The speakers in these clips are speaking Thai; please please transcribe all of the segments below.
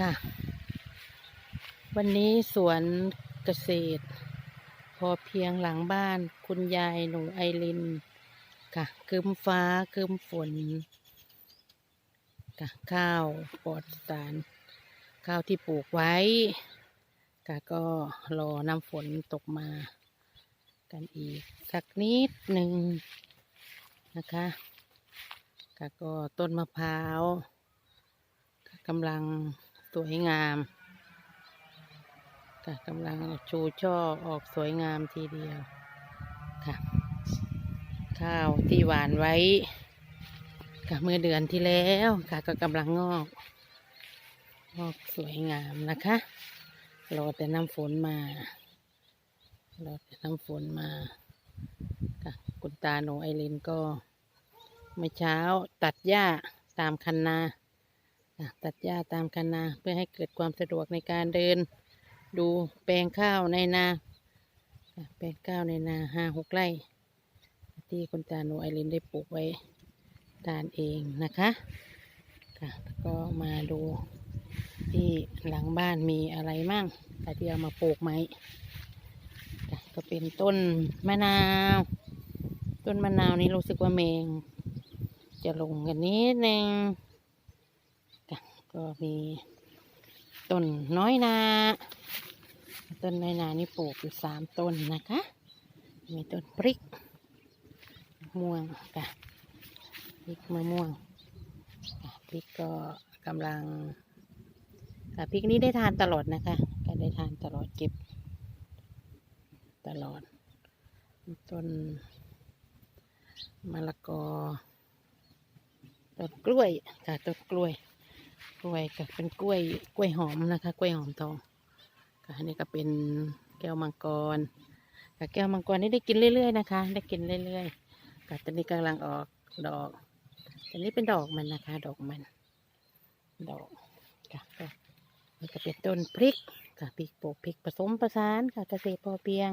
ค่ะ วันนี้สวนเกษตร พอเพียงหลังบ้านคุณยายหนูไอริน ค่ะคืมฟ้าคืมฝน ค่ะข้าวปลอดสาร ข้าวที่ปลูกไว้ ค่ะก็รอน้ำฝนตกมา กันอีก สักนิดหนึ่งนะคะ ค่ะก็ต้นมะพร้าวกำลัง สวยงามค่ะกำลังชูช่อออกสวยงามทีเดียวค่ะ ข้าวที่หวานไว้ค่ะเมื่อเดือนที่แล้วค่ะก็กำลังงอกงอกสวยงามนะคะรอแต่น้ำฝนมารอแต่น้ำฝนมาค่ะคุณตาหนูไอรินก็เมื่อเช้าตัดหญ้าตามคันนา ตัดหญ้าตามคันนาเพื่อให้เกิดความสะดวกในการเดิน ดูแปลงข้าวในนาแปลงข้าวในนาห้าหกไร่ ที่คุณตาหนูไอรินได้ปลูกไว้ทานเองนะคะค่ะแล้วก็มาดูที่หลังบ้านมีอะไรมั่งค่ที่เอามาปลูกไหมก็เป็นต้นมะนาว ต้นมะนาวนี้รู้สึกว่าเมง จะลงกันนิดนึง ก็มีต้นน้อยนา ต้นน้อยนานี่ปลูกอยู่สามต้นนะคะ มีต้นพริกม่วงค่ะพริกมะม่วงพริกก็กำลังค่ะพริกนี้ได้ทานตลอดนะคะ ก็ได้ทานตลอดเก็บ ตลอด ต้นมะละกอต้นกล้วยค่ะต้นกล้วย กล้วยก็เป็นกล้วยกล้วยหอมนะคะ กล้วยหอมทองค่ะอันนี้ก็เป็นแก้วมังกรค่ะแก้วมังกรนี่ได้กินเรื่อยๆนะคะ ได้กินเรื่อยๆค่ะตอนนี้กำลังออกดอกตอนนี้เป็นดอกมันนะคะ ดอกมัน ดอกค่ะก็นี่ก็เป็นต้นพริกค่ะพริกปลูกพริกผสมผสานค่ะเกษตรพอเพียง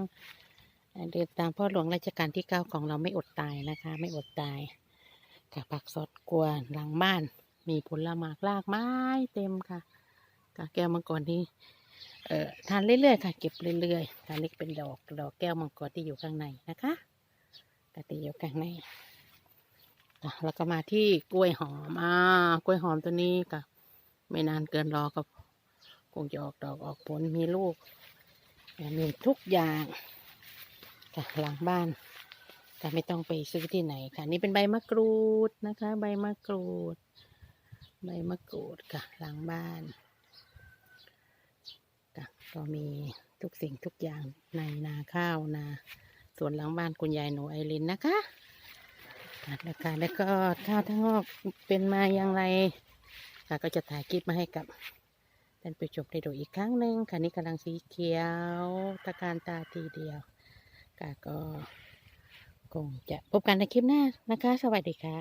อ่าเดินตามพ่อหลวงรัชกาลที่เก้าของเราไม่อดตายนะคะ ไม่อดตายค่ะผักสดกวนหลังบ้าน มีผลไม้รากไม้เต็มค่ะค่ะแก้วมังกรที่เอ่อทานเรื่อยๆค่ะ เก็บเรื่อยๆทานเล็กเป็นดอกดอกแก้วมังกรที่อยู่ข้างในนะคะกติอยู่ข้างในค่ะแล้วก็มาที่กล้วยหอมอ่ากล้วยหอมตัวนี้ค่ะ ไม่นานเกินรอก็คงจะออกดอกออกผลมีลูกมีทุกอย่างค่ะหลังบ้านก็ไม่ต้องไปซื้อที่ไหนค่ะ นี่เป็นใบมะกรูดนะคะ ใบมะกรูด ใบมะกรูดค่ะหลังบ้านค่ะก็มีทุกสิ่งทุกอย่างในนาข้าวนาสวนหลังบ้านคุณยายหนูไอรินนะคะค่ะแล้วค่ะแล้วก็ข้าวทั้งงอกเป็นมาอย่างไรค่ะก็จะถ่ายคลิปมาให้กับท่านผู้ชมได้ดูอีกครั้งหนึ่งค่ะนี่กำลังสีเขียวตะการตาทีเดียวค่ะก็คงจะพบกันในคลิปหน้านะคะ สวัสดีค่ะ